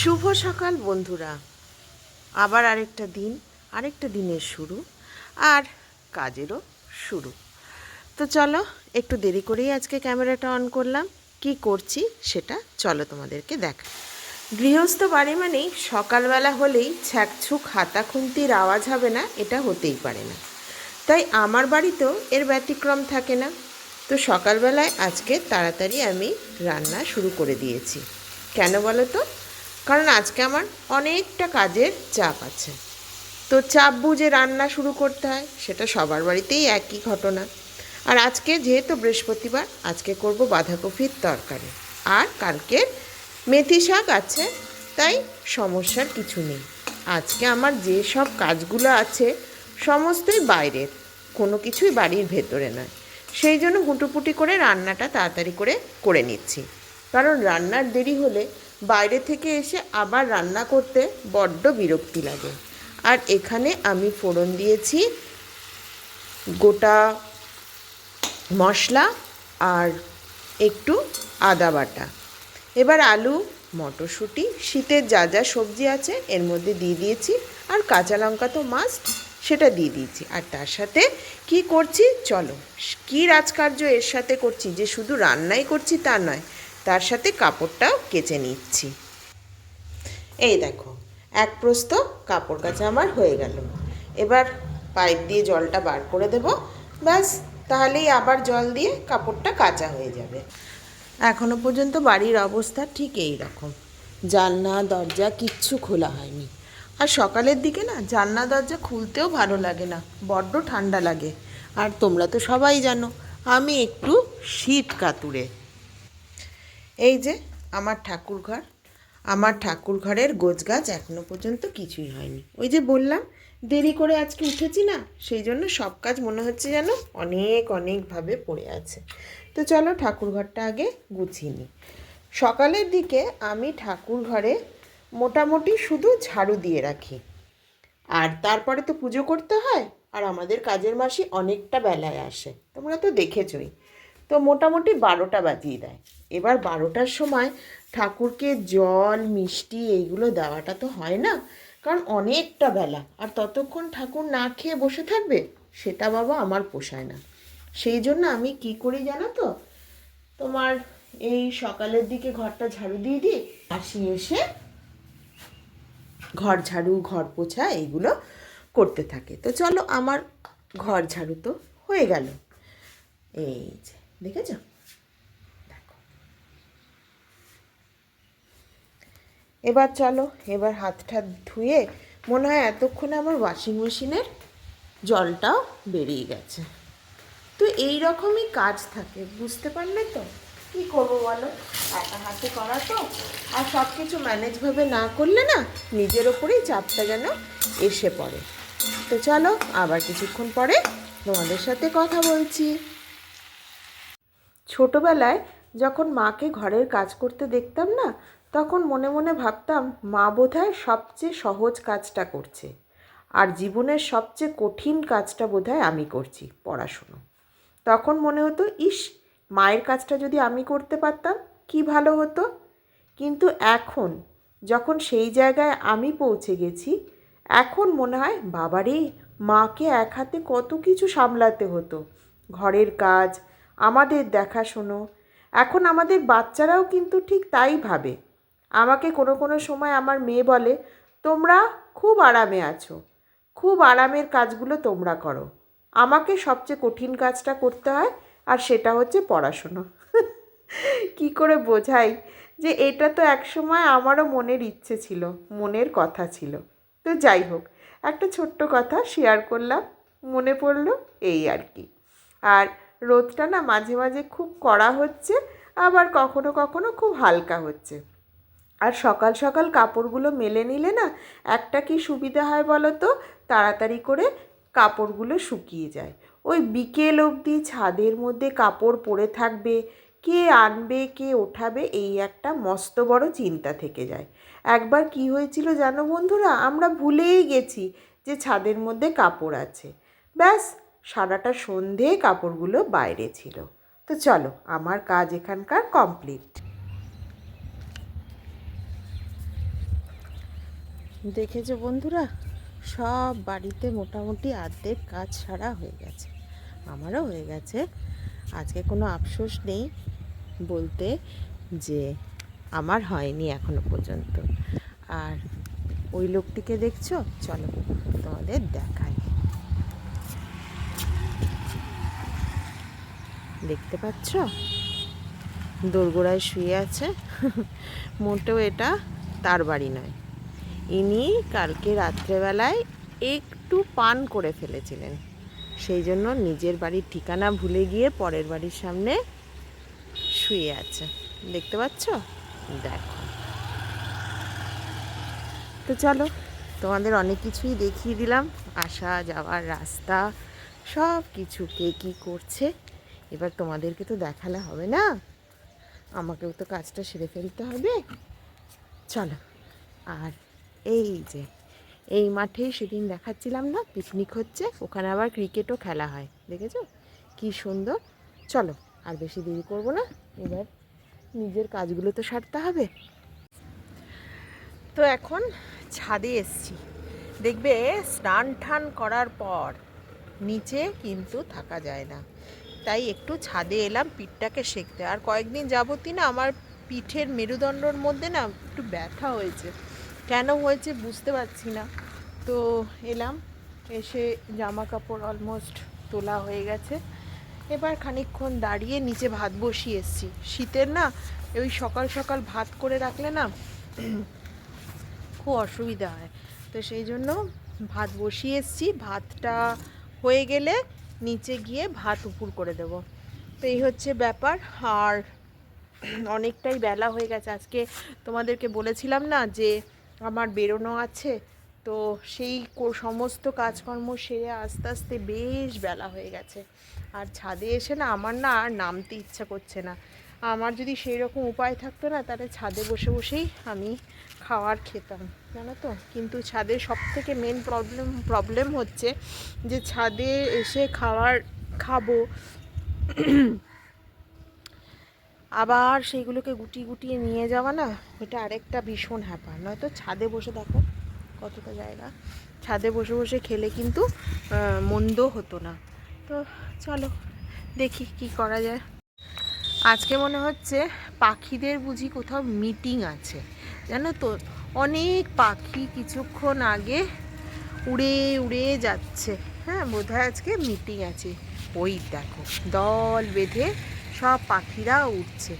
শুভ সকাল, বন্ধুরা। আবার আরেকটা দিন, আরেকটা দিনের শুরু, আর কাজেরও শুরু। তো চলো, একটু দেরি করেই আজকে ক্যামেরাটা অন করলাম। কি করছি সেটা চলো তোমাদেরকে দেখ। গৃহস্থ বাড়ি মানেই সকালবেলা হলেই ছ্যাকছুক হাতা খুন্তির আওয়াজ হবে না, এটা হতেই পারে না। তাই আমার বাড়িতেও এর ব্যতিক্রম থাকে না। তো সকালবেলায় আজকে তাড়াতাড়ি আমি রান্না শুরু করে দিয়েছি। কেন বলো তো? কারণ আজকে আমার অনেকটা কাজের চাপ আছে। তো চাপ বুঝে রান্না শুরু করতে হয়, সেটা সবার বাড়িতেই একই ঘটনা। আর আজকে যেহেতু বৃহস্পতিবার, আজকে করব বাঁধাকপির তরকারি। আর কালকে মেথি শাক আছে, তাই সমস্যার কিছু নেই। আজকে আমার যে সব কাজগুলো আছে, সমস্তই বাইরের, কোনো কিছুই বাড়ির ভেতরে নয়। সেই জন্য হুটুপুটি করে রান্নাটা তাড়াতাড়ি করে করে নিচ্ছি। কারণ রান্নার দেরি হলে বাইরে থেকে এসে আবার রান্না করতে বড্ড বিরক্তি লাগে। আর এখানে আমি ফোড়ন দিয়েছি, গোটা মশলা আর একটু আদা বাটা। এবার আলু, মটরশুঁটি, শীতের যা যা সবজি আছে এর মধ্যে দিয়ে দিয়েছি। আর কাঁচা লঙ্কা তো মাস্ট সেটা দিয়ে দিয়েছি। আর তার সাথে কি করছি? চলো, কী রাজকার্য এর সাথে করছি? যে শুধু রান্নাই করছি তা নয় তার সাথে কাপড়টাও কেচে নিচ্ছি। এই দেখো, এক প্রস্ত কাপড় কাচা আমার হয়ে গেল। এবার পাইপ দিয়ে জলটা বার করে দেব। ব্যাস, তাহলেই আবার জল দিয়ে কাপড়টা কাঁচা হয়ে যাবে। এখনও পর্যন্ত বাড়ির অবস্থা ঠিক এই রকম। জানলা, দরজা কিচ্ছু খোলা হয়নি। আর সকালের দিকে না, জানলা, দরজা খুলতেও ভালো লাগে না, বড্ড ঠান্ডা লাগে। আর তোমরা তো সবাই জানো, আমি একটু শীত কাতুরে। এই যে, আমার ঠাকুর ঘর আমার ঠাকুর ঘরের গোছগাছ এখনও পর্যন্ত কিছুই হয়নি। ওই যে বললাম, দেরি করে আজকে উঠেছি না, সেই জন্য সব কাজ মনে হচ্ছে যেন অনেক অনেকভাবে পড়ে আছে। তো চলো ঠাকুর ঘরটা আগে গুছিয়ে নিই। সকালের দিকে আমি ঠাকুর ঘরে মোটামুটি শুধু ঝাড়ু দিয়ে রাখি। আর তারপরে তো পুজো করতে হয়, আর আমাদের কাজের মাসি অনেকটা বেলায় আসে। তোমরা তো দেখেছই। তো মোটামুটি বারোটা বাজিয়ে দেয়। এবার বারোটার সময় ঠাকুরকে জল, মিষ্টি এইগুলো দেওয়াটা তো হয় না, কারণ অনেকটা বেলা। আর ততক্ষণ ঠাকুর না খেয়ে বসে থাকবে, সেটা বাবা আমার পোষায় না। সেই জন্য আমি কি করি জানো তো? তোমার এই সকালের দিকে ঘরটা ঝাড়ু দিয়ে দিই আসি এসে ঘর ঝাড়ু, ঘর পোছা এইগুলো করতে থাকে। তো চলো, আমার ঘর ঝাড়ু তো হয়ে গেল। এই যে, দেখেছ? এবার চলো, এবার হাত ঠাত ধুয়ে মনে হয় এতক্ষণে আমার ওয়াশিং মেশিনের জলটাও বেরিয়ে গেছে। তো এই রকমই কাজ থাকে, বুঝতে পারলে তো? কী করব বলো? একা হাতে করা তো। আর সব কিছু ম্যানেজভাবে না করলে না, নিজের ওপরেই চাপটা যেন এসে পড়ে। তো চলো, আবার কিছুক্ষণ পরে তোমাদের সাথে কথা বলছি। ছোটবেলায় যখন মাকে ঘরের কাজ করতে দেখতাম না তখন মনে মনে ভাবতাম, মা বোধহয় সবচেয়ে সহজ কাজটা করছে। আর জীবনের সবচেয়ে কঠিন কাজটা বোধহয় আমি করছি, পড়াশুনো। তখন মনে হতো, ইস, মায়ের কাজটা যদি আমি করতে পারতাম, কি ভালো হতো? কিন্তু এখন, যখন সেই জায়গায় আমি পৌঁছে গেছি, এখন মনে হয়, বাবারে, মাকে এক হাতে কত কিছু সামলাতে হতো। ঘরের কাজ, আমাদের দেখাশুনো। এখন আমাদের বাচ্চারাও কিন্তু ঠিক তাই ভাবে। আমাকে কোনো কোনো সময় আমার মেয়ে বলে, তোমরা খুব আরামে আছো, খুব আরামের কাজগুলো তোমরা করো। আমাকে সবচেয়ে কঠিন কাজটা করতে হয়, আর সেটা হচ্ছে পড়াশুনো। কি করে বোঝাই যে এটা তো একসময় আমারও মনের ইচ্ছে ছিল, মনের কথা ছিল। তো যাই হোক, একটা ছোট্ট কথা শেয়ার করলাম, মনে পড়ল এই আর কি। আর রোদটা না মাঝে মাঝে খুব কড়া হচ্ছে, আবার কখনো কখনো খুব হালকা হচ্ছে। আর সকাল সকাল কাপড়গুলো মেলে নিলে না, একটা কি সুবিধা হয় বলো তো? তাড়াতাড়ি করে কাপড়গুলো শুকিয়ে যায়। ওই বিকেল অবধি ছাদের মধ্যে কাপড় পরে থাকবে, কে আনবে, কে ওঠাবে, এই একটা মস্ত বড় চিন্তা থেকে যায়। একবার কি হয়েছিল জানো বন্ধুরা? আমরা ভুলেই গেছি যে ছাদের মধ্যে কাপড় আছে। ব্যাস, সারাটা সন্ধে কাপড়গুলো বাইরে ছিল। তো চলো, আমার কাজ এখানকার কমপ্লিট। দেখেছ বন্ধুরা? সব বাড়িতে মোটামুটি অর্ধেক কাজ সারা হয়ে গেছে। আমারও হয়ে গেছে। আজকে কোনো আফসোস নেই বলতে যে আমার হয়নি এখনও পর্যন্ত। আর ওই লোকটিকে দেখছ? চলো তোমাদের দেখাই। দেখতে পাচ্ছ? দোরগোড়ায় শুয়ে আছে। মোটেও এটা তার বাড়ি নয়। ইনি কালকে রাত্রেবেলায় একটু পান করে ফেলেছিলেন। সেই জন্য নিজের বাড়ির ঠিকানা ভুলে গিয়ে পরের বাড়ির সামনে শুয়ে আছে। দেখতে পাচ্ছ? দেখো। তো চলো, তোমাদের অনেক কিছুই দেখিয়ে দিলাম। আসা, যাওয়ার রাস্তা, সব কিছু কে কী করছে, এবার তোমাদেরকে তো দেখালে হবে না? আমাকেও তো কাজটা সেরে ফেলতে হবে। চলো, আর এই যে, এই মাঠেই সেদিন দেখাচ্ছিলাম না পিকনিক হচ্ছে, ওখানে আবার ক্রিকেটও খেলা হয়, দেখেছ? কি সুন্দর। চলো, আর বেশি দেরি করব না, এবার নিজের কাজগুলো তো সারতে হবে। তো এখন ছাদে এসছি, দেখবে স্নান টান করার পর নিচে কিন্তু থাকা যায় না। তাই একটু ছাদে এলাম, পিঠটাকে সেঁকতে, আর কয়েকদিন যাবতই না আমার পিঠের মেরুদণ্ডর মধ্যে না একটু ব্যথা হয়েছে। কেন হয়েছে বুঝতে পারছি না। তো এলাম, এসে জামা কাপড় অলমোস্ট তোলা হয়ে গেছে। এবার খানিকক্ষণ দাঁড়িয়ে নিচে ভাত বসিয়ে এসছি। শীতের না, ওই সকাল সকাল ভাত করে রাখলে না খুব অসুবিধা হয়। তো সেই জন্য ভাত বসিয়ে এসছি। ভাতটা হয়ে গেলে নিচে গিয়ে ভাত উপুর করে দেব। তো এই হচ্ছে ব্যাপার। আর অনেকটাই বেলা হয়ে গেছে। আজকে তোমাদেরকে বলেছিলাম না যে আমার বেরোনো আছে। তো সেই সমস্ত কাজকর্ম সেরে আস্তে আস্তে বেশ বেলা হয়ে গেছে। আর ছাদে এসে না আমার না আর নামতে ইচ্ছা করছে না। আমার যদি সেই রকম উপায় থাকতো না, তাহলে ছাদে বসে বসেই আমি খাওয়ার খেতাম, জানো তো? কিন্তু ছাদে সব থেকে মেন প্রবলেম প্রবলেম হচ্ছে যে ছাদে এসে খাওয়ার, খাব আবার সেইগুলোকে গুটিয়ে গুটিয়ে নিয়ে যাওয়া না, এটা আরেকটা ভীষণ হ্যাপার নয়তো ছাদে বসে দেখো কতটা জায়গা। ছাদে বসে বসে খেলে কিন্তু মন্দ হতো না। তো চলো দেখি কি করা যায়। আজকে মনে হচ্ছে পাখিদের বুঝি কোথাও মিটিং আছে। জানো তো, অনেক পাখি কিছুক্ষণ আগে উড়ে উড়ে যাচ্ছে। হ্যাঁ বোধহয় আজকে মিটিং আছে। ওই দেখো, দল বেঁধে সব পাখিরা উঠছে।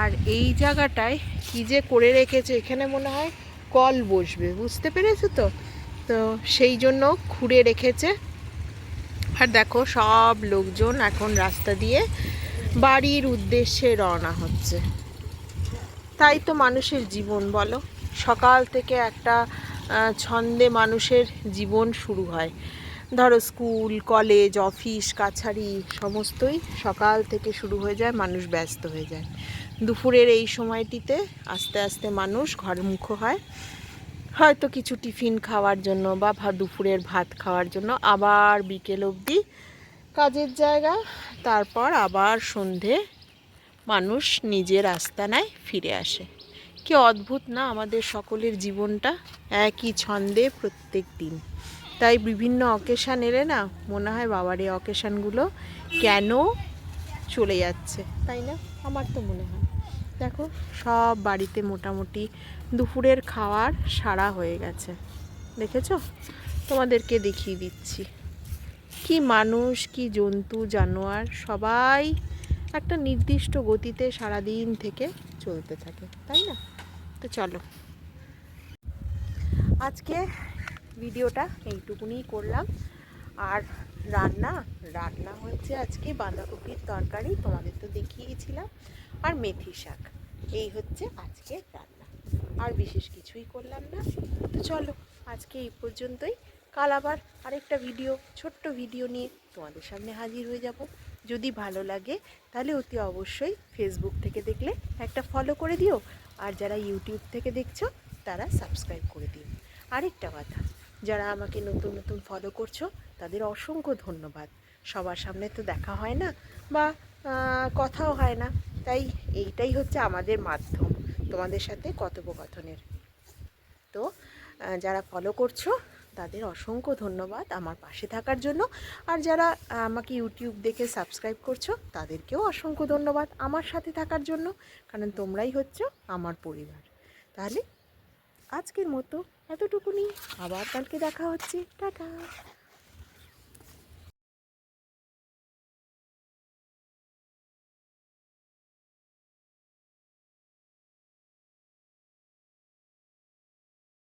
আর এই জায়গাটায় কী যে করে রেখেছে, এখানে মনে হয় কল বসবে, বুঝতে পেরেছ তো? তো সেই জন্য খুঁড়ে রেখেছে। আর দেখো সব লোকজন এখন রাস্তা দিয়ে বাড়ির উদ্দেশ্যে রওনা হচ্ছে। তাই তো মানুষের জীবন, বলো। সকাল থেকে একটা ছন্দে মানুষের জীবন শুরু হয়। ধরো স্কুল, কলেজ, অফিস, কাছারি, সমস্তই সকাল থেকে শুরু হয়ে যায়, মানুষ ব্যস্ত হয়ে যায়। দুপুরের এই সময়টিতে আস্তে আস্তে মানুষ ঘরমুখো হয়। হয়তো কিছু টিফিন খাওয়ার জন্য বা দুপুরের ভাত খাওয়ার জন্য আবার বিকেল অবধি কাজের জায়গা। তারপর আবার সন্ধে মানুষ নিজের আস্তানায় ফিরে আসে। কি অদ্ভুত না আমাদের সকলের জীবনটা? একই ছন্দে প্রত্যেক দিন। তাই বিভিন্ন অকেশান এলে না মনে হয় বাবার এই অকেশানগুলো কেন চলে যাচ্ছে, তাই না? আমার তো মনে হয়। দেখো, সব বাড়িতে মোটামুটি দুপুরের খাওয়ার সারা হয়ে গেছে। দেখেছ? তোমাদেরকে দেখিয়ে দিচ্ছি। কি মানুষ, কি জন্তু, জানোয়ার, সবাই একটা নির্দিষ্ট গতিতে সারাদিন থেকে চলতে থাকে, তাই না? তো চলো। আজকে ভিডিওটা এইটুকুনি করলাম। আর রান্না রান্না হয়েছে আজকে বাঁধাকপির তরকারি, তোমাদের তো দেখিয়েছিলাম। আর মেথি শাক, এই হচ্ছে আজকে রান্না। আর বিশেষ কিছুই করলাম না। তো চলো, আজকে এই পর্যন্তই। কাল আবার আরেকটা ভিডিও, ছোট্ট ভিডিও নিয়ে তোমাদের সামনে হাজির হয়ে যাব। যদি ভালো লাগে, তাহলে অতি অবশ্যই ফেসবুক থেকে দেখলে একটা ফলো করে দিও। আর যারা ইউটিউব থেকে দেখছ, তারা সাবস্ক্রাইব করে দিও। আরেকটা কথা যারা আমাকে নতুন নতুন ফলো করছ, তাদের অসংখ্য ধন্যবাদ। সবার সামনে তো দেখা হয় না বা কথাও হয় না। তাই এইটাই হচ্ছে আমাদের মাধ্যম তোমাদের সাথে কথোপকথনের। তো যারা ফলো করছ, তাদের অসংখ্য ধন্যবাদ আমার পাশে থাকার জন্য। আর যারা আমাকে ইউটিউব দেখে সাবস্ক্রাইব করছ, তাদেরকেও অসংখ্য ধন্যবাদ আমার সাথে থাকার জন্য। কারণ তোমরাই হচ্ছ আমার পরিবার। তাহলে, আজকের মতো এতটুকুনি আবার কালকে দেখা হচ্ছে। টাটা।